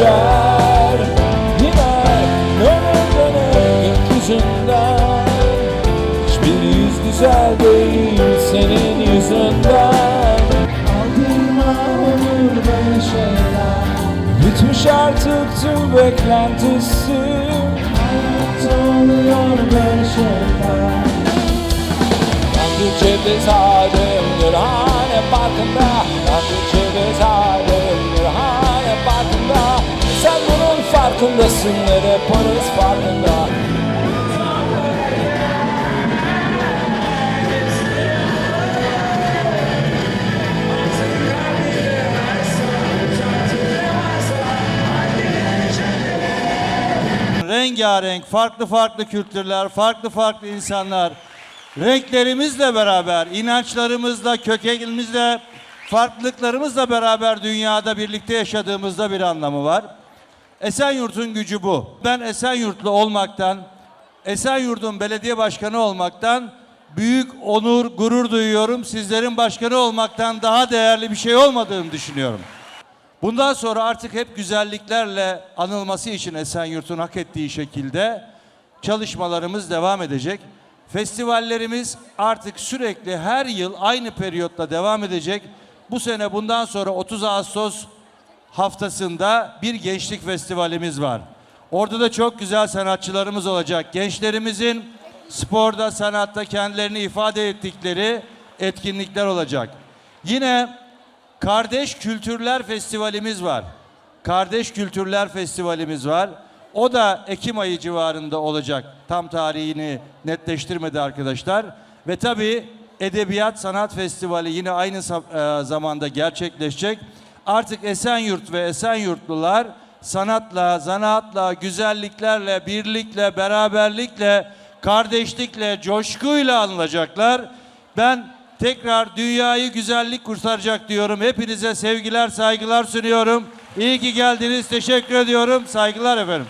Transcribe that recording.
düşer Yine döne döne gökyüzünden Hiçbir yüz güzel değil senin yüzünden. Aldırma olur böyle şeyler. Bitmiş artık tüm beklentisi. Hayatta oluyor böyle şeyler. Sanki cebizademdir hane farkında Sanki farkındasın ne de polis farkında rengarenk, farklı farklı kültürler, farklı farklı insanlar, renklerimizle beraber, inançlarımızla, kökenimizle, farklılıklarımızla beraber dünyada birlikte yaşadığımızda bir anlamı var. Esenyurt'un gücü bu. Ben Esenyurtlu olmaktan, Esenyurt'un belediye başkanı olmaktan büyük onur, gurur duyuyorum. Sizlerin başkanı olmaktan daha değerli bir şey olmadığını düşünüyorum. Bundan sonra artık hep güzelliklerle anılması için Esenyurt'un hak ettiği şekilde çalışmalarımız devam edecek. Festivallerimiz artık sürekli her yıl aynı periyotta devam edecek. Bu sene bundan sonra 30 Ağustos haftasında bir gençlik festivalimiz var. Orada da çok güzel sanatçılarımız olacak. Gençlerimizin sporda, sanatta kendilerini ifade ettikleri etkinlikler olacak. Yine Kardeş Kültürler Festivalimiz var. Kardeş Kültürler Festivalimiz var. O da Ekim ayı civarında olacak. Tam tarihini netleştirmedi arkadaşlar. Ve tabii Edebiyat Sanat Festivali yine aynı e, zamanda gerçekleşecek. Artık Esenyurt ve Esenyurtlular sanatla, zanaatla, güzelliklerle, birlikle, beraberlikle, kardeşlikle, coşkuyla anılacaklar. Ben tekrar dünyayı güzellik kurtaracak diyorum. Hepinize sevgiler, saygılar sunuyorum. İyi ki geldiniz. Teşekkür ediyorum. Saygılar efendim.